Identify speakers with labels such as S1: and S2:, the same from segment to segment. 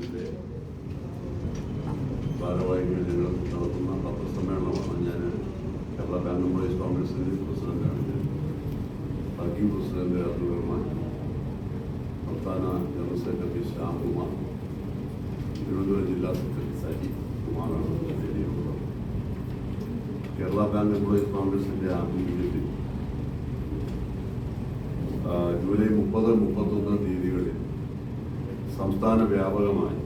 S1: കോൺഗ്രസിന്റെ ഭാരവാഹികൾ ഞങ്ങൾ നടത്തുന്ന പത്രസമ്മേളനമാണ്. ഞാൻ കേരള ബാങ്ക് എംപ്ലോയീസ് കോൺഗ്രസിന്റെ പ്രസിഡന്റാണ്. ഞാൻ വർക്കിംഗ് പ്രസിഡന്റ് അബ്ദുൾ റഹ്മാൻ സംസ്ഥാന ജനറൽ സെക്രട്ടറി ശ്യാംകുമാർ. തിരുവനന്തപുരം ജില്ലാ സെക്രട്ടറി സജി കുമാറാണ് നേടിയിട്ടുള്ളത്. കേരള ബാങ്ക് എംപ്ലോയീസ് കോൺഗ്രസിന്റെ ആഭിമുഖ്യത്തിൽ ജൂലൈ മുപ്പത് മുപ്പത്തൊന്ന് സംസ്ഥാന വ്യാപകമായി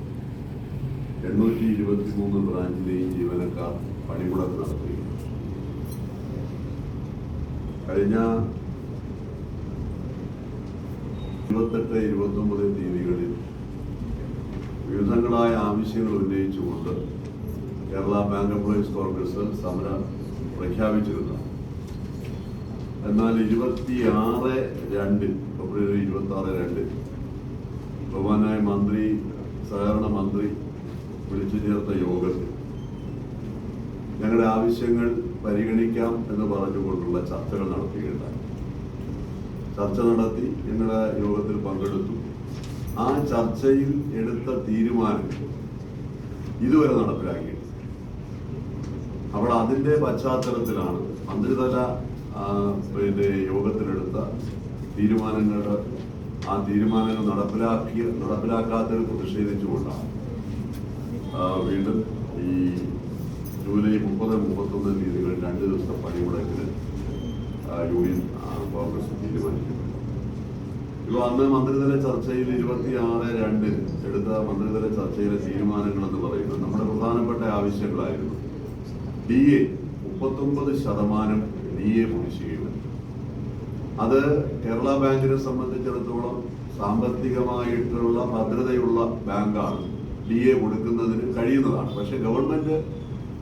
S1: എണ്ണൂറ്റി ഇരുപത്തി മൂന്ന് ബ്രാഞ്ചിലെയും ജീവനക്കാർ പണിമുടക്ക് നടത്തുകയാണ്. കഴിഞ്ഞ ഇരുപത്തെട്ട് ഇരുപത്തൊമ്പത് തീയതികളിൽ വിവിധങ്ങളായ ആവശ്യങ്ങൾ ഉന്നയിച്ചുകൊണ്ട് കേരള ബാങ്ക് എംപ്ലോയീസ് കോൺഗ്രസ് സമരം പ്രഖ്യാപിച്ചിരുന്നു. എന്നാൽ ഇരുപത്തി ആറ് രണ്ട് ഫെബ്രുവരി ഇരുപത്തി ആറ് രണ്ട് ബഹുമാനായ മന്ത്രി സഹകരണ മന്ത്രി വിളിച്ചു ചേർത്ത യോഗത്തിൽ ഞങ്ങളുടെ ആവശ്യങ്ങൾ പരിഗണിക്കാം എന്ന് പറഞ്ഞുകൊണ്ടുള്ള ചർച്ചകൾ നടത്തുകയുണ്ടായി ചർച്ച നടത്തി ഞങ്ങളുടെ യോഗത്തിൽ പങ്കെടുത്തു. ആ ചർച്ചയിൽ എടുത്ത തീരുമാനങ്ങൾ ഇതുവരെ നടപ്പിലാക്കിയിട്ടുണ്ട് അപ്പോൾ അതിന്റെ പശ്ചാത്തലത്തിലാണ് മന്ത്രിതല പിന്നെ യോഗത്തിലെടുത്ത തീരുമാനങ്ങളുടെ ആ തീരുമാനങ്ങൾ നടപ്പിലാക്കിയ നടപ്പിലാക്കാത്തതിൽ പ്രതിഷേധിച്ചുകൊണ്ടാണ്. വീണ്ടും ഈ ജൂലൈ മുപ്പത് മുപ്പത്തൊന്ന് തീയതികളിൽ രണ്ട് ദിവസത്തെ പണിമുടക്കിന് യൂണിയൻ കോൺഗ്രസ് തീരുമാനിക്കുന്നു. ഇപ്പോൾ അന്ന് മന്ത്രിതല ചർച്ചയിൽ ഇരുപത്തി ആറ് രണ്ട് എടുത്ത മന്ത്രിതല ചർച്ചയിലെ തീരുമാനങ്ങൾ എന്ന് പറയുന്നത് നമ്മുടെ പ്രധാനപ്പെട്ട ആവശ്യങ്ങളായിരുന്നു. ഡി എ മുപ്പത്തൊമ്പത് ശതമാനം ഡി എ കുടിശ്ശികയുണ്ട്. അത് കേരള ബാങ്കിനെ സംബന്ധിച്ചിടത്തോളം സാമ്പത്തികമായിട്ടുള്ള ഭദ്രതയുള്ള ബാങ്കാണ്. ഡി എ കൊടുക്കുന്നതിന് കഴിയുന്നതാണ്. പക്ഷെ ഗവൺമെന്റ്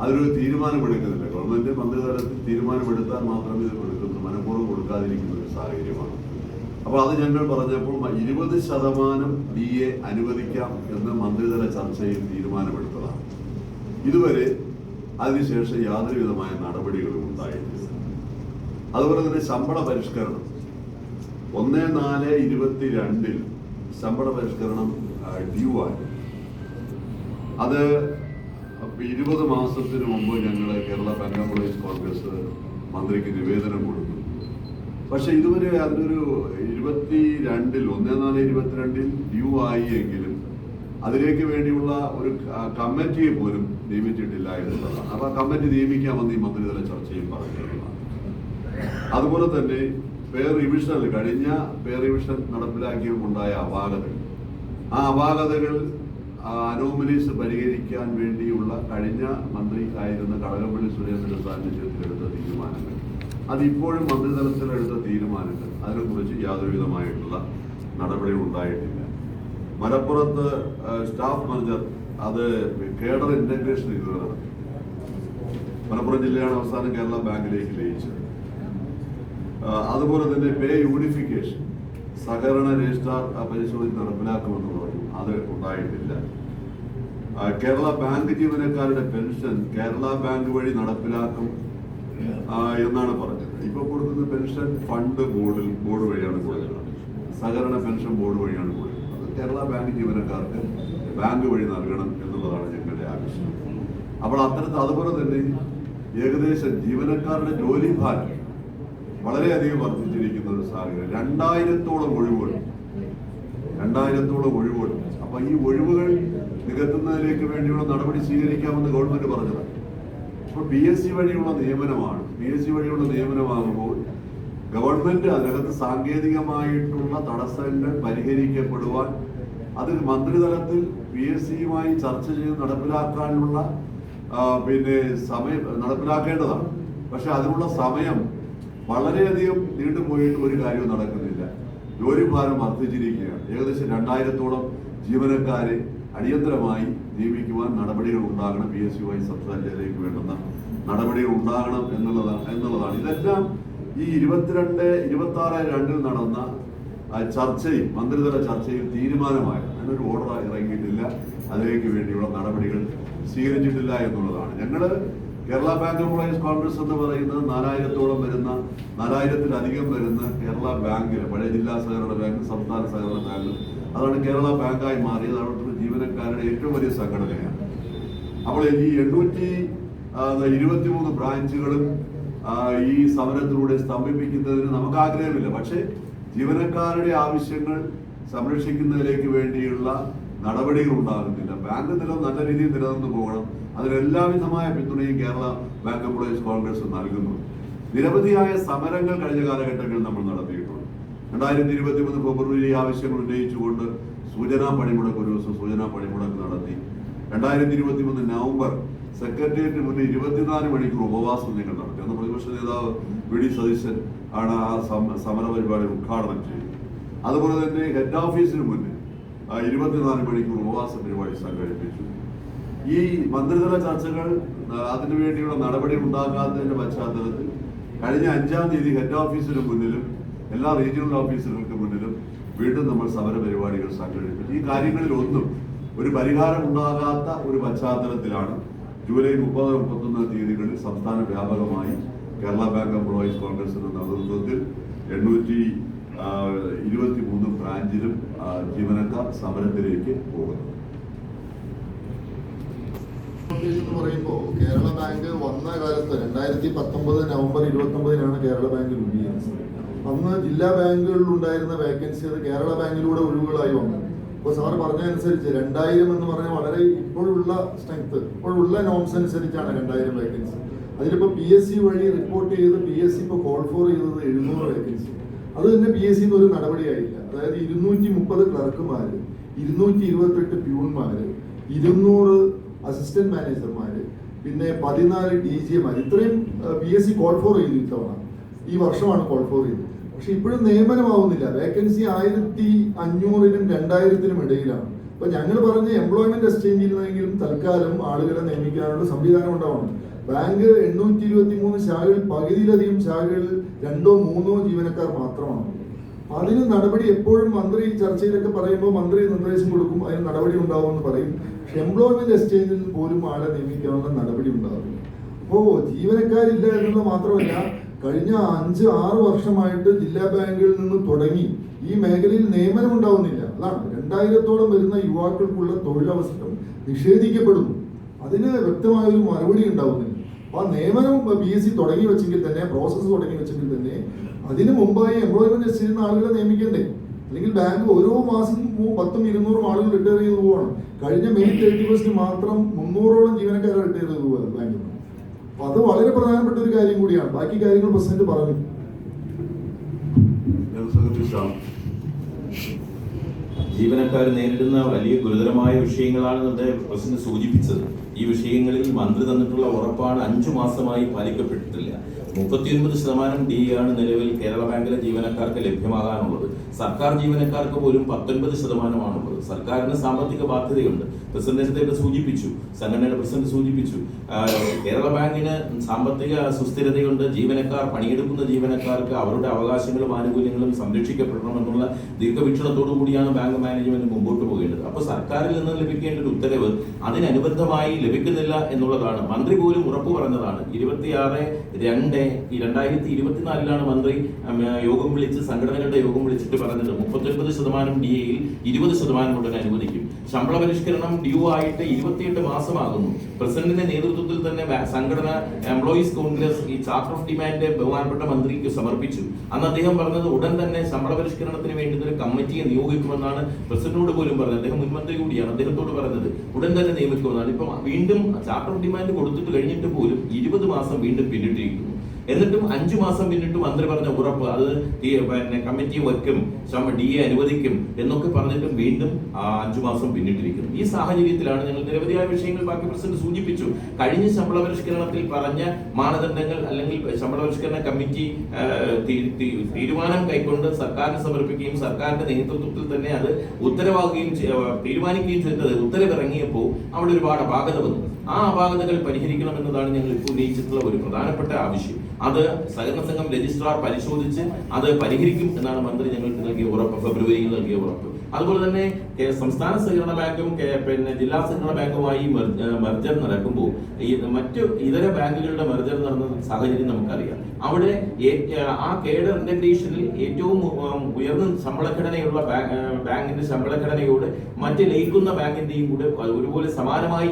S1: അതിനൊരു തീരുമാനമെടുക്കുന്നില്ല. ഗവൺമെന്റ് മന്ത്രിതലത്തിൽ തീരുമാനമെടുത്താൽ മാത്രമേ ഇത് കൊടുക്കുന്നു മനഃപൂർവം കൊടുക്കാതിരിക്കുന്ന ഒരു സാഹചര്യമാണ്. അപ്പൊ അത് ഞങ്ങൾ പറഞ്ഞപ്പോൾ ഇരുപത് ശതമാനം ഡി എ അനുവദിക്കാം എന്ന് മന്ത്രിതല ചർച്ചയിൽ തീരുമാനമെടുത്തതാണ്. ഇതുവരെ അതിനുശേഷം യാതൊരുവിധമായ നടപടികളും ഉണ്ടായിട്ടില്ല. അതുപോലെ തന്നെ ശമ്പള പരിഷ്കരണം. ഒന്ന് നാല് ഇരുപത്തിരണ്ടിൽ ശമ്പള പരിഷ്കരണം ഡ്യൂ ആയി. അത് ഇരുപത് മാസത്തിന് മുമ്പ് ഞങ്ങൾ കേരള ബാങ്ക് കോൺഗ്രസ് മന്ത്രിക്ക് നിവേദനം കൊടുത്തു. പക്ഷെ ഇതുവരെ അതിനൊരു ഇരുപത്തി രണ്ടിൽ ഒന്നേ നാല് ഇരുപത്തിരണ്ടിൽ ഡ്യൂ ആയി എങ്കിലും അതിലേക്ക് വേണ്ടിയുള്ള ഒരു കമ്മിറ്റിയെ പോലും നിയമിച്ചിട്ടില്ല എന്നുള്ളതാണ്. അപ്പൊ ആ കമ്മിറ്റി നിയമിക്കാമെന്ന് ഈ മന്ത്രിതല ചർച്ചയിൽ പറഞ്ഞിട്ടുള്ളതാണ്. അതുപോലെ തന്നെ പേ റിവിഷനിൽ കഴിഞ്ഞ പേ റിവിഷൻ നടപ്പിലാക്കിയുമുണ്ടായ അപാകതകൾ. ആ അപാകതകൾ അനോമലീസ് പരിഹരിക്കാൻ വേണ്ടിയുള്ള കഴിഞ്ഞ മന്ത്രി ആയിരുന്ന കടകംപള്ളി സുരേന്ദ്രൻ സാന്നിധ്യത്തിലെടുത്ത തീരുമാനങ്ങൾ. അതിപ്പോഴും മന്ത്രിതലത്തിലെടുത്ത തീരുമാനങ്ങൾ. അതിനെക്കുറിച്ച് യാതൊരുവിധമായിട്ടുള്ള നടപടി ഉണ്ടായിട്ടില്ല. മലപ്പുറത്ത് സ്റ്റാഫ് മാനേജർ അത് കേഡർ ഇന്റഗ്രേഷൻ ഇതുവരെ മലപ്പുറം ജില്ലയാണ് അവസാനം കേരള ബാങ്കിലേക്ക് ലയിച്ചത്. അതുപോലെ തന്നെ പേ യൂണിഫിക്കേഷൻ. സഹകരണ രജിസ്ട്രാർ പരിശോധന നടപ്പിലാക്കുമെന്ന് പറഞ്ഞു. അത് ഉണ്ടായിട്ടില്ല. കേരള ബാങ്ക് ജീവനക്കാരുടെ പെൻഷൻ കേരള ബാങ്ക് വഴി നടപ്പിലാക്കും എന്നാണ് പറഞ്ഞത്. ഇപ്പൊ കൊടുക്കുന്ന പെൻഷൻ ഫണ്ട് ബോർഡിൽ ബോർഡ് വഴിയാണ് കൊടുക്കുന്നത്. സഹകരണ പെൻഷൻ ബോർഡ് വഴിയാണ് കൊടുക്കുന്നത്. അത് കേരള ബാങ്ക് ജീവനക്കാർക്ക് ബാങ്ക് വഴി നൽകണം എന്നുള്ളതാണ് ഞങ്ങളുടെ ആവശ്യം. അപ്പോൾ അത്തരത്തിൽ അതുപോലെ തന്നെ ഏകദേശം ജീവനക്കാരുടെ ജോലി ഭാരം വളരെയധികം വർദ്ധിച്ചിരിക്കുന്ന ഒരു സാഹചര്യം. രണ്ടായിരത്തോളം ഒഴിവുകൾ. രണ്ടായിരത്തോളം ഒഴിവുകൾ. അപ്പൊ ഈ ഒഴിവുകൾ നികത്തുന്നതിലേക്ക് വേണ്ടിയുള്ള നടപടി സ്വീകരിക്കാമെന്ന് ഗവൺമെന്റ് പറഞ്ഞത് അപ്പൊ പി എസ് സി വഴിയുള്ള നിയമനമാണ്. പി എസ് സി വഴിയുള്ള നിയമനമാകുമ്പോൾ ഗവൺമെന്റ് അതിനകത്ത് സാങ്കേതികമായിട്ടുള്ള തടസ്സങ്ങൾ പരിഹരിക്കപ്പെടുവാൻ അത് മന്ത്രിതലത്തിൽ പി എസ് സിയുമായി ചർച്ച ചെയ്ത് നടപ്പിലാക്കാനുള്ള പിന്നെ സമയം നടപ്പിലാക്കേണ്ടതാണ്. പക്ഷെ അതിനുള്ള സമയം വളരെയധികം നീണ്ടുപോയിട്ട് ഒരു കാര്യവും നടക്കുന്നില്ല. ജോലിഭാരം വർദ്ധിച്ചിരിക്കുകയാണ്. ഏകദേശം രണ്ടായിരത്തോളം ജീവനക്കാരെ അടിയന്തരമായി നിയമിക്കുവാൻ നടപടികൾ ഉണ്ടാകണം. പി എസ് യുമായി സംസ്ഥാനത്തിലേക്ക് വേണ്ടുന്ന നടപടികൾ ഉണ്ടാകണം എന്നുള്ളതാണ് എന്നുള്ളതാണ്. ഇതെല്ലാം ഈ ഇരുപത്തിരണ്ട് ഇരുപത്തി ആറ് രണ്ടിൽ നടന്ന ചർച്ചയും മന്ത്രിതല ചർച്ചയിൽ തീരുമാനമായി അതിനൊരു ഓർഡർ ഇറങ്ങിയിട്ടില്ല. അതിലേക്ക് വേണ്ടിയുള്ള നടപടികൾ സ്വീകരിച്ചിട്ടില്ല എന്നുള്ളതാണ്. ഞങ്ങൾ കേരള ബാങ്ക് എംപ്ലോയീസ് കോൺഗ്രസ് എന്ന് പറയുന്നത് നാലായിരത്തോളം വരുന്ന നാലായിരത്തിലധികം വരുന്ന കേരള ബാങ്കിൽ പഴയ ജില്ലാ സഹകരണ ബാങ്ക് സംസ്ഥാന സഹകരണ ബാങ്ക്. അതാണ് കേരള ബാങ്കായി മാറിയത്. അവിടുത്തെ ജീവനക്കാരുടെ ഏറ്റവും വലിയ സംഘടനയാണ്. അപ്പോൾ ഈ എണ്ണൂറ്റി ഇരുപത്തിമൂന്ന് ബ്രാഞ്ചുകളും ഈ സമരത്തിലൂടെ സ്തംഭിപ്പിക്കുന്നതിന് നമുക്ക് ആഗ്രഹമില്ല. പക്ഷേ ജീവനക്കാരുടെ ആവശ്യങ്ങൾ സംരക്ഷിക്കുന്നതിലേക്ക് വേണ്ടിയുള്ള നടപടികൾ ഉണ്ടാകുന്നില്ല. ബാങ്ക് നില നല്ല രീതിയിൽ നിലനിന്ന് പോകണം. അതിനെല്ലാവിധമായ പിന്തുണയും കേരള ബാങ്ക് എംപ്ലോയീസ് കോൺഗ്രസ് നൽകുന്നു. നിരവധിയായ സമരങ്ങൾ കഴിഞ്ഞ കാലഘട്ടങ്ങളിൽ നമ്മൾ നടത്തിയിട്ടുണ്ട്. രണ്ടായിരത്തി ഇരുപത്തി മൂന്ന് ഫെബ്രുവരി ആവശ്യങ്ങൾ ഉന്നയിച്ചുകൊണ്ട് സൂചനാ പണിമുടക്ക് ഒരു ദിവസം സൂചനാ പണിമുടക്ക് നടത്തി. രണ്ടായിരത്തി ഇരുപത്തി മൂന്ന് നവംബർ സെക്രട്ടേറിയറ്റിന് മുന്നിൽ ഇരുപത്തിനാല് മണിക്കൂർ ഉപവാസം നിങ്ങൾ നടത്തി. അന്ന് പ്രതിപക്ഷ നേതാവ് വി ഡി സതീശൻ ആണ് ആ സമ- സമര പരിപാടി ഉദ്ഘാടനം ചെയ്തത്. അതുപോലെ തന്നെ ഹെഡ് ഓഫീസിന് മുന്നിൽ ഇരുപത്തിനാല് മണിക്കൂർ ഉപവാസ പരിപാടി സംഘടിപ്പിച്ചു. ഈ മന്ത്രിതല ചർച്ചകൾ ആ, അതിനു വേണ്ടിയുള്ള നടപടി ഉണ്ടാകാത്തതിന്റെ പശ്ചാത്തലത്തിൽ കഴിഞ്ഞ അഞ്ചാം തീയതി ഹെഡ് ഓഫീസിന് മുന്നിലും എല്ലാ റീജിയണൽ ഓഫീസുകൾക്ക് മുന്നിലും വീണ്ടും നമ്മൾ സമര പരിപാടികൾ സംഘടിപ്പിച്ചു. ഈ കാര്യങ്ങളിൽ ഒന്നും ഒരു പരിഹാരം ഉണ്ടാകാത്ത ഒരു പശ്ചാത്തലത്തിലാണ് ജൂലൈ മുപ്പത് മുപ്പത്തൊന്ന് തീയതികളിൽ സംസ്ഥാന വ്യാപകമായി കേരള ബാങ്ക് എംപ്ലോയീസ് കോൺഗ്രസിന്റെ നേതൃത്വത്തിൽ എണ്ണൂറ്റി ഇരുപത്തി മൂന്ന് ബ്രാഞ്ചിലും ജീവനക്കാർ സമരത്തിലേക്ക് പോകുന്നു.
S2: എന്ന് കേരള ബാങ്ക് വന്ന കാലത്ത് രണ്ടായിരത്തി പത്തൊമ്പത് നവംബർ ഇരുപത്തി ഒമ്പതിനാണ് കേരള ബാങ്ക് രൂപീകരിച്ചത്. അന്ന് ജില്ലാ ബാങ്കുകളിൽ ഉണ്ടായിരുന്ന വേക്കൻസി അത് കേരള ബാങ്കിലൂടെ ഒഴിവുകളായി വന്നു. അപ്പോൾ സാർ പറഞ്ഞതനുസരിച്ച് രണ്ടായിരം എന്ന് പറഞ്ഞാൽ വളരെ ഇപ്പോഴുള്ള സ്ട്രെങ്ത് ഇപ്പോഴുള്ള നോംസ് അനുസരിച്ചാണ് രണ്ടായിരം വേക്കൻസി അതിലിപ്പോൾ പി എസ് സി വഴി റിപ്പോർട്ട് ചെയ്ത് പി എസ് സി ഇപ്പോൾ കോൾ ഫോർ ചെയ്തത് എഴുന്നൂറ് വേക്കൻസി അത് തന്നെ പി എസ് സിന്ന് ഒരു നടപടിയായില്ല. അതായത് ഇരുന്നൂറ്റി മുപ്പത് ക്ലർക്കുമാര് ഇരുന്നൂറ്റി ഇരുപത്തെട്ട് പ്യൂൺമാര് ഇരുന്നൂറ് അസിസ്റ്റന്റ് മാനേജർമാര് പിന്നെ പതിനാല് ഡി ജി എമാർ ഇത്രയും P S C call for ചെയ്തു ഇത്തവണ. ഈ വർഷമാണ് കോൾ ഫോർ ചെയ്തത്. പക്ഷെ ഇപ്പോഴും നിയമനമാവുന്നില്ല. വേക്കൻസി ആയിരത്തി അഞ്ഞൂറിനും രണ്ടായിരത്തിനും ഇടയിലാണ്. അപ്പൊ ഞങ്ങൾ പറഞ്ഞ എംപ്ലോയ്മെന്റ് എക്സ്ചേഞ്ചിൽ നിന്നെങ്കിലും തൽക്കാലം ആളുകളെ നിയമിക്കാനുള്ള സംവിധാനം ഉണ്ടാവണം. ബാങ്ക് എണ്ണൂറ്റി ഇരുപത്തി മൂന്ന് ശാഖകളിൽ പകുതിയിലധികം ശാഖകളിൽ രണ്ടോ മൂന്നോ ജീവനക്കാർ മാത്രമാണ്. അതിന് നടപടി എപ്പോഴും മന്ത്രി ചർച്ചയിലൊക്കെ പറയുമ്പോൾ മന്ത്രി നിർദ്ദേശം കൊടുക്കും അതിന് നടപടി ഉണ്ടാവുമെന്ന് പറയും. പക്ഷെ എംപ്ലോയ്മെന്റ് എക്സ്ചേഞ്ചിൽ പോലും ആളെ നിയമിക്കാനുള്ള നടപടി ഉണ്ടാവില്ല. അപ്പോ ജീവനക്കാരില്ല എന്നുള്ള മാത്രമല്ല കഴിഞ്ഞ അഞ്ച് ആറ് വർഷമായിട്ട് ജില്ലാ ബാങ്കുകളിൽ നിന്ന് തുടങ്ങി. ഈ മേഖലയിൽ നിയമനം ഉണ്ടാവുന്നില്ല. അതാണ്. രണ്ടായിരത്തോളം വരുന്ന യുവാക്കൾക്കുള്ള തൊഴിലവസരം നിഷേധിക്കപ്പെടുന്നു. അതിന് വ്യക്തമായ ഒരു മറുപടി ഉണ്ടാവുന്നില്ല. അപ്പൊ ആ നിയമനം ബി എസ് സി തുടങ്ങി വെച്ചെങ്കിൽ തന്നെ പ്രോസസ്സ് തുടങ്ങി വെച്ചെങ്കിൽ തന്നെ അതിന് മുമ്പായി എംപ്ലോയ്മെന്റ് ചെയ്യുന്ന ആളുകളെ നിയമിക്കണ്ടേ? അല്ലെങ്കിൽ ബാങ്ക് ഓരോ മാസം പത്തും ഇരുന്നൂറും ആളുകൾ റിട്ടയർ ചെയ്ത് പോവാണ്. കഴിഞ്ഞ മെയ് തേർട്ടി ഫസ്റ്റ് മാത്രം മുന്നൂറോളം ജീവനക്കാരെ റിട്ടയർ ചെയ്ത് പോവുക ബാങ്കിൽ അപ്പൊ അത് വളരെ പ്രധാനപ്പെട്ട ഒരു കാര്യം കൂടിയാണ്. ബാക്കി കാര്യങ്ങൾ പ്രസിഡന്റ് പറഞ്ഞു.
S3: ജീവനക്കാർ നേരിടുന്ന വലിയ ഗുരുതരമായ വിഷയങ്ങളാണ് നമ്മുടെ പ്രസിഡന്റ് സൂചിപ്പിച്ചത്. ഈ വിഷയങ്ങളിൽ മന്ത്രി തന്നിട്ടുള്ള ഉറപ്പാണ് അഞ്ചു മാസമായി പാലിക്കപ്പെട്ടിട്ടില്ല. മുപ്പത്തിയൊൻപത് ശതമാനം ഡി ആണ് നിലവിൽ കേരള ബാങ്കിലെ ജീവനക്കാർക്ക് ലഭ്യമാകാനുള്ളത്. സർക്കാർ ജീവനക്കാർക്ക് പോലും പത്തൊൻപത് ശതമാനമാണുള്ളത്. സർക്കാരിന് സാമ്പത്തിക ബാധ്യതയുണ്ട്. പ്രസിഡന്റ് സൂചിപ്പിച്ചു സംഘടനയുടെ പ്രസിഡന്റ് സൂചിപ്പിച്ചു. കേരള ബാങ്കിന് സാമ്പത്തിക സുസ്ഥിരതയുണ്ട്. ജീവനക്കാർ പണിയെടുക്കുന്ന ജീവനക്കാർക്ക് അവരുടെ അവകാശങ്ങളും ആനുകൂല്യങ്ങളും സംരക്ഷിക്കപ്പെടണമെന്നുള്ള ദീർഘവീക്ഷണത്തോടു കൂടിയാണ് ബാങ്ക് മാനേജ്മെന്റ് മുമ്പോട്ട് പോകേണ്ടത്. അപ്പോൾ സർക്കാരിൽ നിന്ന് ലഭിക്കേണ്ട ഒരു ഉത്തരവ് അതിനനുബന്ധമായി ലഭിക്കുന്നില്ല എന്നുള്ളതാണ്. മന്ത്രി പോലും ഉറപ്പു പറഞ്ഞതാണ്. ഇരുപത്തിയാറ് രണ്ട് രണ്ടായിരത്തി ഇരുപത്തിനാലിലാണ് മന്ത്രി യോഗം വിളിച്ച് സംഘടനകളുടെ യോഗം വിളിച്ചിട്ട് പറഞ്ഞത്. മുപ്പത്തൊൻപത് ശതമാനം ഡി എയിൽ ഇരുപത് ശതമാനം ഉടനെ അനുവദിക്കും. ശമ്പള പരിഷ്കരണം ഡ്യൂ ആയിട്ട് ഇരുപത്തിയെട്ട് മാസമാകുന്നു. പ്രസിഡന്റിന്റെ നേതൃത്വത്തിൽ തന്നെ സംഘടന എംപ്ലോയീസ് കോൺഗ്രസ് ഈ ചാർട്ടർ ഓഫ് ഡിമാൻഡ് ബഹുമാനപ്പെട്ട മന്ത്രിക്ക് സമർപ്പിച്ചു. അന്ന് അദ്ദേഹം പറഞ്ഞത് ഉടൻ തന്നെ ശമ്പള പരിഷ്കരണത്തിന് വേണ്ടി ഒരു കമ്മിറ്റിയെ നിയോഗിക്കുമെന്നാണ് പ്രസിഡന്റിനോട് പോലും പറഞ്ഞത്. അദ്ദേഹം മുൻമന്ത്രി കൂടിയാണ്. അദ്ദേഹത്തോട് പറഞ്ഞത് ഉടൻ തന്നെ നിയമിക്കുമെന്നാണ്. ഇപ്പം വീണ്ടും ചാർട്ടർ ഓഫ് ഡിമാൻഡ് കൊടുത്തിട്ട് കഴിഞ്ഞിട്ട് പോലും ഇരുപത് മാസം വീണ്ടും പിന്നിട്ടിരിക്കുന്നു. എന്നിട്ടും അഞ്ചു മാസം പിന്നിട്ട് മന്ത്രി പറഞ്ഞ ഉറപ്പ് അത് പിന്നെ കമ്മിറ്റി വയ്ക്കും ഡി എ അനുവദിക്കും എന്നൊക്കെ പറഞ്ഞിട്ടും വീണ്ടും അഞ്ചു മാസം പിന്നിട്ടിരിക്കുന്നു. ഈ സാഹചര്യത്തിലാണ് ഞങ്ങൾ നിരവധിയായ വിഷയങ്ങൾ ബാക്കി പ്രസിഡന്റ് സൂചിപ്പിച്ചു. കഴിഞ്ഞ ശമ്പള പരിഷ്കരണത്തിൽ പറഞ്ഞ മാനദണ്ഡങ്ങൾ അല്ലെങ്കിൽ ശമ്പള പരിഷ്കരണ കമ്മിറ്റി തീരുമാനം കൈക്കൊണ്ട് സർക്കാരിന് സമർപ്പിക്കുകയും സർക്കാരിന്റെ നേതൃത്വത്തിൽ തന്നെ അത് ഉത്തരവാകുകയും തീരുമാനിക്കുകയും ചെയ്തത് ഉത്തരവിറങ്ങിയപ്പോൾ അവിടെ ഒരുപാട് അപാകത വന്നു. ആ അപാകതകൾ പരിഹരിക്കണം എന്നതാണ് ഞങ്ങൾ ഇപ്പോൾ ഉന്നയിച്ചിട്ടുള്ള ഒരു പ്രധാനപ്പെട്ട ആവശ്യം. അത് സഹകരണ സംഘം രജിസ്ട്രാർ പരിശോധിച്ച് അത് പരിഹരിക്കും എന്നാണ് മന്ത്രി ഞങ്ങൾക്ക് നൽകിയ ഉറപ്പ് ഫെബ്രുവരിയിൽ നൽകിയ ഉറപ്പ്. അതുപോലെ തന്നെ സംസ്ഥാന സഹകരണ ബാങ്കും പിന്നെ ജില്ലാ സഹകരണ ബാങ്കുമായി മെർജർ നടക്കുമ്പോൾ മറ്റു ഇതര ബാങ്കുകളുടെ മെർജർ നടന്ന സാഹചര്യം നമുക്കറിയാം. അവിടെ ആ കേഡർ ഇന്റഗ്രേഷനിൽ ഏറ്റവും ഉയർന്ന ശമ്പളഘടനയുള്ള ബാങ്കിന്റെ ശമ്പളഘടനയോട് മറ്റ് ലയിക്കുന്ന ബാങ്കിന്റെയും കൂടെ ഒരുപോലെ സമാനമായി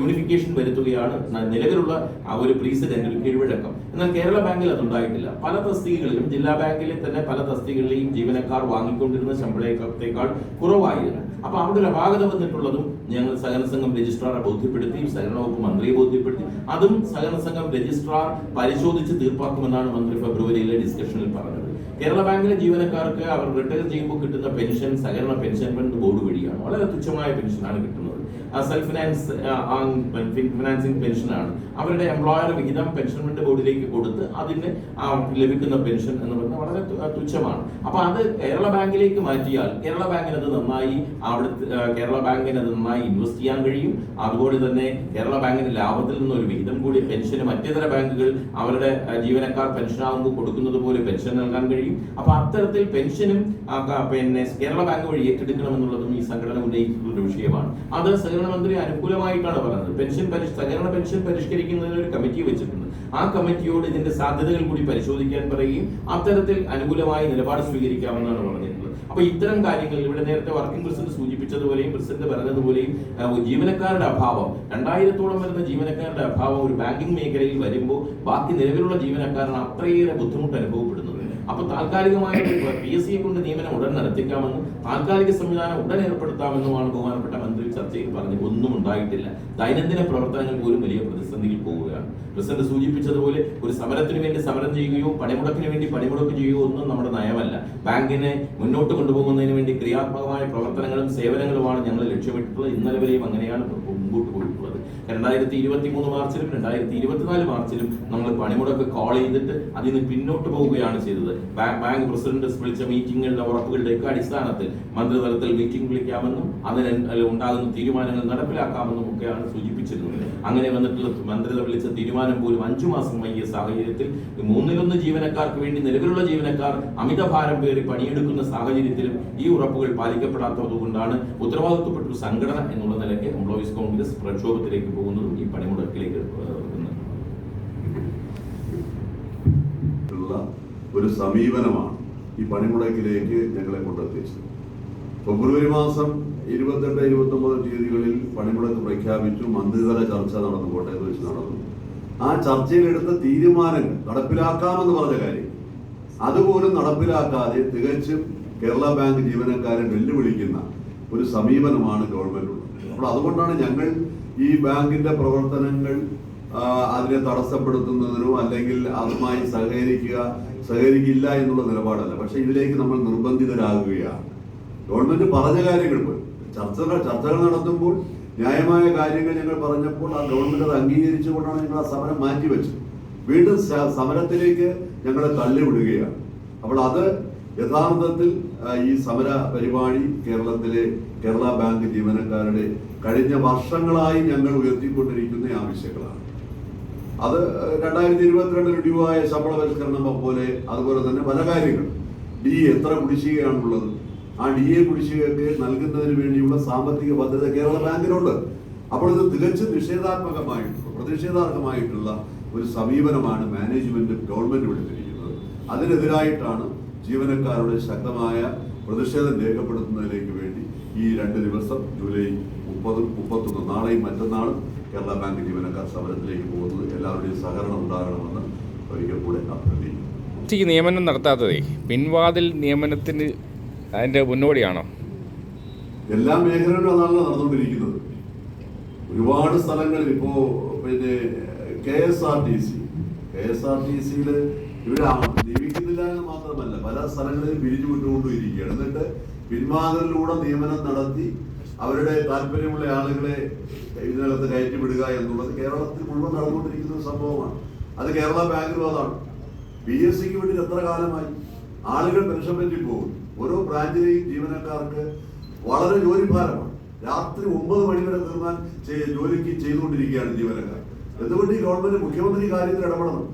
S3: യൂണിഫിക്കേഷൻ വരുത്തുകയാണ് നിലവിലുള്ള ആ ഒരു പ്രീസിഡന്റ് ഒരു കീഴ്വഴക്കം. എന്നാൽ കേരള ബാങ്കിൽ അതുണ്ടായിട്ടില്ല. പല തസ്തികകളിലും ജില്ലാ ബാങ്കിലെ തന്നെ പല തസ്തികകളിലെയും ജീവനക്കാർ വാങ്ങിക്കൊണ്ടിരുന്ന ശമ്പളത്തേക്കാൾ കുറവായിരുന്നു. അപ്പൊ അവിടെ ഒരു അപാകത വന്നിട്ടുള്ളതും ഞങ്ങൾ സഹകരണ സംഘം രജിസ്ട്രാറെ ബോധ്യപ്പെടുത്തി സഹകരണ വകുപ്പ് മന്ത്രിയെ ബോധ്യപ്പെടുത്തി. അതും സഹകരണ സംഘം രജിസ്ട്രാർ പരിശോധിച്ച് തീർപ്പാക്കുമെന്നാണ് മന്ത്രി ഫെബ്രുവരിയിലെ ഡിസ്കഷനിൽ പറഞ്ഞത്. കേരള ബാങ്കിലെ ജീവനക്കാർക്ക് അവർ റിട്ടയർ ചെയ്യുമ്പോൾ കിട്ടുന്ന പെൻഷൻ സഹകരണ പെൻഷൻ ഫണ്ട് ബോർഡ് വഴിയാണ്. വളരെ തുച്ഛമായ പെൻഷനാണ് കിട്ടുന്നത്. സെൽഫ് ഫിനാൻസ് ഫിനാൻസിങ് പെൻഷനാണ് അവരുടെ എംപ്ലോയർ വിഹിതം പെൻഷൻ ഫണ്ട് ബോർഡിലേക്ക് കൊടുത്ത് അതിന് ലഭിക്കുന്ന പെൻഷൻ എന്ന് പറയുന്നത് വളരെ തുച്ഛമാണ്. അപ്പൊ അത് കേരള ബാങ്കിലേക്ക് മാറ്റിയാൽ കേരള ബാങ്കിന് അത് നന്നായി അവിടുത്തെ കേരള ബാങ്കിന് അത് നന്നായി ഇൻവെസ്റ്റ് ചെയ്യാൻ കഴിയും. അതുപോലെ തന്നെ കേരള ബാങ്കിന് ലാഭത്തിൽ നിന്ന് ഒരു വിഹിതം കൂടി പെൻഷന് മറ്റേതര ബാങ്കുകൾ അവരുടെ ജീവനക്കാർ പെൻഷൻ ആകുമ്പോൾ കൊടുക്കുന്നത് പോലെ പെൻഷൻ നൽകാൻ കഴിയും. അപ്പൊ അത്തരത്തിൽ പെൻഷനും പിന്നെ കേരള ബാങ്ക് വഴി ഏറ്റെടുക്കണമെന്നുള്ളതും ഈ സംഘടന ഉന്നയിക്കുന്ന ഒരു വിഷയമാണ്. അത് മന്ത്രി അനുകൂലമായിട്ടാണ് പറഞ്ഞത് പെൻഷൻ പരിഷ് സഹകരണ പെൻഷൻ പരിഷ്കരിക്കുന്നതിന് ഒരു കമ്മിറ്റി വെച്ചിട്ടുണ്ട്. ആ കമ്മിറ്റിയോട് ഇതിന്റെ സാധ്യതകൾ കൂടി പരിശോധിക്കാൻ പറയുകയും അത്തരത്തിൽ അനുകൂലമായ നിലപാട് സ്വീകരിക്കാമെന്നാണ് പറഞ്ഞിട്ടുള്ളത്. അപ്പൊ ഇത്തരം കാര്യങ്ങൾ ഇവിടെ നേരത്തെ വർക്കിംഗ് പ്രസിഡന്റ് സൂചിപ്പിച്ചതുപോലെയും പ്രസിഡന്റ് പറഞ്ഞതുപോലെയും ജീവനക്കാരുടെ അഭാവം രണ്ടായിരത്തോളം വരുന്ന ജീവനക്കാരുടെ അഭാവം ഒരു ബാങ്കിംഗ് മേഖലയിൽ വരുമ്പോൾ ബാക്കി നിലവിലുള്ള ജീവനക്കാരൻ അത്രയേറെ ബുദ്ധിമുട്ട് അനുഭവപ്പെടുന്നത് അപ്പൊ താൽക്കാലികമായ പി എസ് സിയെ കൊണ്ട് നിയമനം ഉടൻ നടത്തിക്കാമെന്നും താൽക്കാലിക സംവിധാനം ഉടൻ ഏർപ്പെടുത്താമെന്നുമാണ് ബഹുമാനപ്പെട്ട മന്ത്രി ചർച്ചയിൽ പറഞ്ഞത്. ഒന്നും ഉണ്ടായിട്ടില്ല. ദൈനംദിന പ്രവർത്തനങ്ങൾ പോലും വലിയ പ്രതിസന്ധിയിൽ പോവുകയാണ്. പ്രസിഡന്റ് സൂചിപ്പിച്ചതുപോലെ ഒരു സമരത്തിന് വേണ്ടി സമരം ചെയ്യുകയോ പണിമുടക്കിന് വേണ്ടി പണിമുടക്ക് ചെയ്യുകയോ ഒന്നും നമ്മുടെ നയമല്ല. ബാങ്കിനെ മുന്നോട്ട് കൊണ്ടുപോകുന്നതിന് വേണ്ടി ക്രിയാത്മകമായ പ്രവർത്തനങ്ങളും സേവനങ്ങളുമാണ് ഞങ്ങൾ ലക്ഷ്യമിട്ടിട്ടുള്ളത്. ഇന്നലെ വരെയും അങ്ങനെയാണ് മുമ്പോട്ട് പോയിട്ടുള്ളത് രണ്ടായിരത്തി ഇരുപത്തി മൂന്ന് മാർച്ചിലും രണ്ടായിരത്തി ഇരുപത്തിനാല് മാർച്ചിലും നമ്മൾ പണിമുടക്ക് കോൾ ചെയ്തിട്ട് അതിൽ നിന്ന് പിന്നോട്ട് പോവുകയാണ് ചെയ്തത്. ബാങ്ക് പ്രസിഡന്റ് വിളിച്ച മീറ്റിംഗുകളുടെ ഉറപ്പുകളുടെയൊക്കെ അടിസ്ഥാനത്തിൽ മന്ത്രിതലത്തിൽ മീറ്റിംഗ് വിളിക്കാമെന്നും അതിന് ഉണ്ടാകുന്ന തീരുമാനങ്ങൾ നടപ്പിലാക്കാമെന്നും ഒക്കെയാണ് സൂചിപ്പിച്ചിരുന്നത്. അങ്ങനെ വന്നിട്ടുള്ള മന്ത്രിത വിളിച്ച തീരുമാനം പോലും അഞ്ചു മാസം വൈകിയ സാഹചര്യത്തിൽ മൂന്നിലൊന്ന് ജീവനക്കാർക്ക് വേണ്ടി നിലവിലുള്ള ജീവനക്കാർ അമിത ഭാരം പേറി പണിയെടുക്കുന്ന സാഹചര്യത്തിലും ഈ ഉറപ്പുകൾ പാലിക്കപ്പെടാത്തതുകൊണ്ടാണ് ഉത്തരവാദിത്വപ്പെട്ട സംഘടന എന്നുള്ള നിലയ്ക്ക് എംപ്ലോയീസ് കോൺഗ്രസ് പ്രക്ഷോഭത്തിലേക്ക് പോകുന്നതും ഈ പണിമുടക്കിലേക്ക്
S1: വെക്കുന്നുള്ള ഒരു സമീപനമാണ് ഈ പണിമുടക്കിലേക്ക് ഞങ്ങളെ കൊണ്ടെത്തിച്ചത്. ഫെബ്രുവരി മാസം ഇരുപത്തെട്ട് ഇരുപത്തി ഒമ്പത് തീയതികളിൽ പണിമുടക്ക് പ്രഖ്യാപിച്ചു. മന്ത്രിതല ചർച്ച നടന്നു കോട്ടയത്ത് വെച്ച് നടന്നു. ആ ചർച്ചയിലെടുത്ത തീരുമാനങ്ങൾ നടപ്പിലാക്കാമെന്ന് പറഞ്ഞ കാര്യം. അതുപോലും നടപ്പിലാക്കാതെ തികച്ചും കേരള ബാങ്ക് ജീവനക്കാരെ വെല്ലുവിളിക്കുന്ന ഒരു സമീപനമാണ് ഗവൺമെന്റ് അപ്പോൾ അതുകൊണ്ടാണ് ഞങ്ങൾ ഈ ബാങ്കിന്റെ പ്രവർത്തനങ്ങൾ അതിനെ തടസ്സപ്പെടുത്തുന്നതിനോ അല്ലെങ്കിൽ അതുമായി സഹകരിക്കുക സഹകരിക്കില്ല എന്നുള്ള നിലപാടല്ല. പക്ഷെ ഇതിലേക്ക് നമ്മൾ നിർബന്ധിതരാകുകയാണ്. ഗവൺമെന്റ് പറഞ്ഞ കാര്യങ്ങൾ ചർച്ചകൾ ചർച്ചകൾ നടത്തുമ്പോൾ ന്യായമായ കാര്യങ്ങൾ ഞങ്ങൾ പറഞ്ഞപ്പോൾ ആ ഗവൺമെന്റ് അത് അംഗീകരിച്ചുകൊണ്ടാണ് ഞങ്ങൾ ആ സമരം മാറ്റിവെച്ചത്. വീണ്ടും സമരത്തിലേക്ക് ഞങ്ങളെ തള്ളിവിടുകയാണ്. അപ്പോൾ അത് യഥാർത്ഥത്തിൽ ഈ സമര പരിപാടി കേരളത്തിലെ കേരള ബാങ്ക് ജീവനക്കാരുടെ കഴിഞ്ഞ വർഷങ്ങളായി ഞങ്ങൾ ഉയർത്തിക്കൊണ്ടിരിക്കുന്ന ആവശ്യങ്ങളാണ്. അത് രണ്ടായിരത്തി ഇരുപത്തിരണ്ടിൽ ഡ്യൂ ശമ്പള പരിഷ്കരണം പോലെ അതുപോലെ തന്നെ പല കാര്യങ്ങൾ. ഡി എത്ര കുടിശ്ശികയാണുള്ളത്? ആ ഡി എ കുടിശ്ശികയൊക്കെ നൽകുന്നതിന് വേണ്ടിയുള്ള സാമ്പത്തിക ഭദ്രത കേരള ബാങ്കിനുണ്ട്. അപ്പോൾ ഇത് തികച്ചും നിഷേധാത്മകമായിട്ടുള്ള പ്രതിഷേധാർഹമായിട്ടുള്ള ഒരു സമീപനമാണ് മാനേജ്മെന്റും ഗവൺമെന്റും എടുത്തിരിക്കുന്നത്. അതിനെതിരായിട്ടാണ് ജീവനക്കാരുടെ ശക്തമായ പ്രതിഷേധം രേഖപ്പെടുത്തുന്നതിലേക്ക് വേണ്ടി ഈ രണ്ട് ദിവസം ജൂലൈ മുപ്പതും മുപ്പത്തൊന്ന് നാളെയും മറ്റന്നാളും കേരള ബാങ്ക് ജീവനക്കാർ സമരത്തിലേക്ക് പോകുന്നത് എല്ലാവരുടെയും സഹകരണം ഉണ്ടാകണമെന്ന് ഒരിക്കൽ കൂടെ അഭ്യർത്ഥിക്കുന്നു.
S4: നിയമനം നടത്താത്തതേ പിൻവാതിൽ നിയമനത്തിന് അതിന്റെ മുന്നോടിയാണോ?
S1: എല്ലാ മേഖലകളിലും അതാണ് നടന്നുകൊണ്ടിരിക്കുന്നത്. ഒരുപാട് സ്ഥലങ്ങളിൽ ഇപ്പോ പിന്നെ K S R T C K S R T സിയിൽ ഇവർ നിയമിക്കുന്നില്ല എന്ന് മാത്രമല്ല പല സ്ഥലങ്ങളിൽ പിരിഞ്ഞു വിട്ടുകൊണ്ടിരിക്കുകയാണ് എന്നിട്ട് പിന്മാതലിലൂടെ നിയമനം നടത്തി അവരുടെ താല്പര്യമുള്ള ആളുകളെ ഇതിനകത്ത് കയറ്റിവിടുക എന്നുള്ളത് കേരളത്തിൽ മുഴുവൻ നടന്നുകൊണ്ടിരിക്കുന്ന ഒരു സംഭവമാണ്. അത് കേരള ബാങ്കിലും അതാണ് പി എസ് സിക്ക് വേണ്ടി എത്ര കാലമായി ആളുകൾ പെൻഷൻ പറ്റി പോകും. ഓരോ ബ്രാഞ്ചിലെയും ജീവനക്കാർക്ക് വളരെ ജോലിഭാരമാണ്. രാത്രി ഒമ്പത് മണി വരെ തീർന്നാൽ ജോലിക്ക് ചെയ്തുകൊണ്ടിരിക്കുകയാണ് ജീവനക്കാർ. എന്തുകൊണ്ട് ഈ ഗവൺമെന്റ് മുഖ്യമന്ത്രി കാര്യത്തിൽ ഇടപെടണം?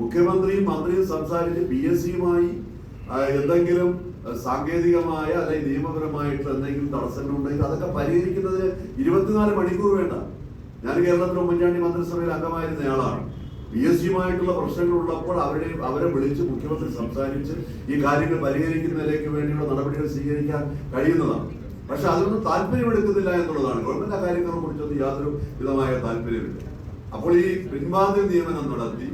S1: മുഖ്യമന്ത്രിയും മന്ത്രിയും സംസാരിച്ച് പി എസ് സിയുമായി എന്തെങ്കിലും സാങ്കേതികമായ അല്ലെങ്കിൽ നിയമപരമായിട്ടുള്ള എന്തെങ്കിലും തടസ്സങ്ങൾ ഉണ്ടെങ്കിൽ അതൊക്കെ പരിഹരിക്കുന്നതിന് ഇരുപത്തിനാല് മണിക്കൂർ വേണ്ട. ഞാൻ കേരളത്തിൽ ഉമ്മൻചാണ്ടി മന്ത്രിസഭയിൽ അംഗമായിരുന്നയാളാണ് പി എസ് സിയുമായിട്ടുള്ള പ്രശ്നങ്ങൾ ഉള്ളപ്പോൾ അവരെ അവരെ വിളിച്ച് മുഖ്യമന്ത്രി സംസാരിച്ച് ഈ കാര്യങ്ങൾ പരിഹരിക്കുന്നതിലേക്ക് വേണ്ടിയുള്ള നടപടികൾ സ്വീകരിക്കാൻ കഴിയുന്നതാണ്. പക്ഷെ അതൊന്നും താല്പര്യമെടുക്കുന്നില്ല എന്നുള്ളതാണ്. ഗവൺമെന്റ് ആ കാര്യങ്ങളെ കുറിച്ചൊന്നും യാതൊരു വിധമായ താല്പര്യമില്ല അപ്പോൾ ഈ പിൻവാതിൽ നിയമനം നടത്തി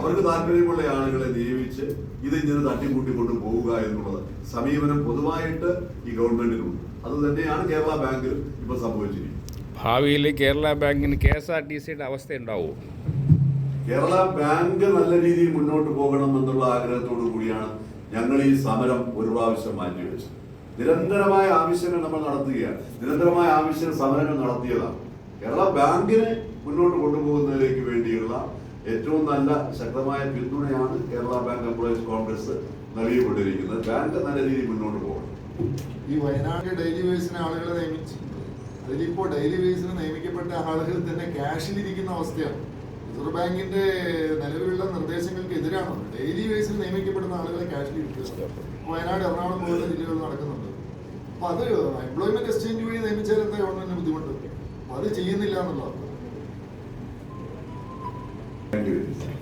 S1: അവർക്ക് താല്പര്യമുള്ള ആളുകളെ നിയമിച്ച് ഇത് ഇങ്ങനെ തട്ടിക്കൂട്ടി കൊണ്ട് പോവുക എന്നുള്ളത് സമീപനം പൊതുവായിട്ട് ഈ ഗവൺമെന്റിനുണ്ട് അത് തന്നെയാണ് കേരള ബാങ്കിൽ ഇപ്പൊ സംഭവിച്ചിരിക്കുന്നത്.
S4: ഭാവിയിൽ കേരള ബാങ്കിന് കെ എസ് ആർ ടി സിയുടെ അവസ്ഥ ഉണ്ടാവുമോ
S1: കേരള ബാങ്ക് നല്ല രീതിയിൽ മുന്നോട്ട് പോകണം എന്നുള്ള ആഗ്രഹത്തോടു കൂടിയാണ് ഞങ്ങൾ ഈ സമരം ഒരു പ്രാവശ്യം മാറ്റിവെച്ചത് നിരന്തരമായ ആവശ്യങ്ങൾ നമ്മൾ നടത്തുകയാണ്. നിരന്തരമായ ആവശ്യം സമരങ്ങൾ നടത്തിയതാണ്. കേരള ബാങ്കിനെ മുന്നോട്ട് കൊണ്ടുപോകുന്നതിലേക്ക് ഏറ്റവും നല്ല ശക്തമായ പിന്തുണയാണ് കേരള ബാങ്ക് എംപ്ലോയീസ് കോൺഗ്രസ് നൽകിക്കൊണ്ടിരിക്കുന്നത്. ബാങ്ക് നല്ല രീതിയിൽ മുന്നോട്ട് പോകണം
S2: ഈ വയനാട് ഡെയിലി വേസിന് ആളുകളെ നിയമിച്ചിട്ടുണ്ട് അതിലിപ്പോ ഡെയിലി വേസിന് നിയമിക്കപ്പെട്ട ആളുകൾ തന്നെ ക്യാഷിലിരിക്കുന്ന അവസ്ഥയാണ്. റിസർവ് ബാങ്കിന്റെ നിലവിലുള്ള നിർദ്ദേശങ്ങൾക്ക് എതിരാണ് ഡെയിലി വേസിന് നിയമിക്കപ്പെടുന്ന ആളുകളെ ക്യാഷിലിരിക്കുക വയനാട് എറണാകുളം പോലുള്ള ജില്ലകളിൽ നടക്കുന്നുണ്ട്. അപ്പൊ അത് എംപ്ലോയ്മെന്റ് എക്സ്ചേഞ്ച് വഴി നിയമിച്ചാൽ എന്താ ഗവൺമെന്റിന് ബുദ്ധിമുട്ട്? അത് ചെയ്യുന്നില്ല എന്നുള്ളതാണ്.
S1: and do this.